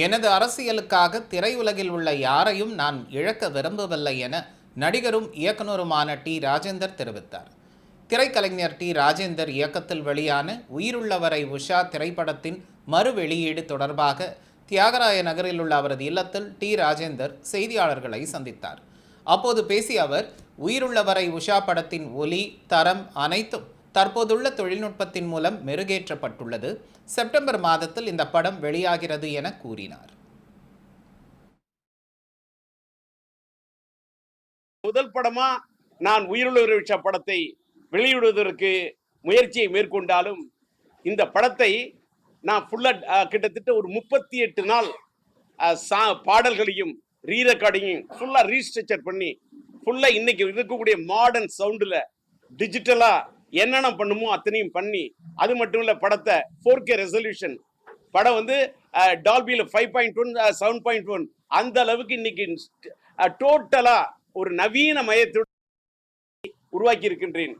எனது அரசியலுக்காக திரையுலகில் உள்ள யாரையும் நான் இழக்க விரும்பவில்லை என நடிகரும் இயக்குனருமான டி. ராஜேந்தர் தெரிவித்தார். திரைக்கலைஞர் டி. ராஜேந்தர் இயக்கத்தில் வெளியான உயிருள்ளவரை உஷா திரைப்படத்தின் மறு வெளியீடு தொடர்பாக தியாகராய நகரில் உள்ள அவரது இல்லத்தில் டி. ராஜேந்தர் செய்தியாளர்களை சந்தித்தார். அப்போது பேசிய அவர் உயிருள்ளவரை உஷா படத்தின் ஒலி தரம் அனைத்தும் தற்போதுள்ள தொழில்நுட்பத்தின் மூலம் மெருகேற்றப்பட்டுள்ளது. செப்டம்பர் மாதத்தில் இந்த படம் வெளியாகிறது என கூறினார். முதல் படமா நான் உயிருள்ள விஷ படத்தை வெளியிடுவதற்கு முயற்சியை மேற்கொண்டாலும் இந்த படத்தை நான் ஃபுல்லாக கிட்டத்தட்ட ஒரு முப்பத்தி எட்டு நாள் சா- பாடல்களையும் ரீரெக்கார்டிங்கையும் ஃபுல்லாக ரீஸ்ட்ரக்சர் பண்ணி ஃபுல்லாக இன்னைக்கு இருக்கக்கூடிய மாடர்ன் சவுண்டில் டிஜிட்டலாக என்னென்ன பண்ணுமோ அத்தனையும் பண்ணி அது மட்டும் இல்லை படத்தை ஃபோர் கே ரெசல்யூஷன் படம் வந்து டால்பியில் five point one seven point one அந்த அளவுக்கு இன்னைக்கு டோட்டலாக ஒரு நவீன மயத்தோடு உருவாக்கி இருக்கின்றேன்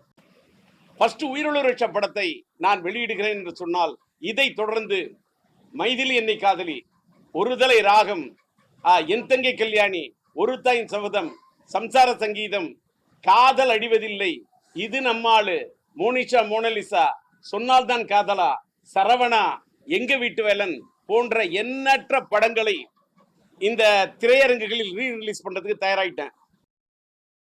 ஃபர்ஸ்ட் உயிருள்ள லட்ச படத்தை நான் வெளியிடுகிறேன் என்று சொன்னால் இதை தொடர்ந்து மைதிலி என்னை காதலி ஒருதலை ராகம் என் தங்கை கல்யாணி ஒரு தாயின் சபதம் சம்சார சங்கீதம் காதல் அடிவதில்லை இது நம்மாளு மோனிஷா மோனலிசா சொன்னால்தான் காதலா சரவணா எங்க வீட்டு வேலன் போன்ற எண்ணற்ற படங்களை இந்த திரையரங்குகளில் ரீ ரிலீஸ் பண்றதுக்கு தயாராயிட்டேன்.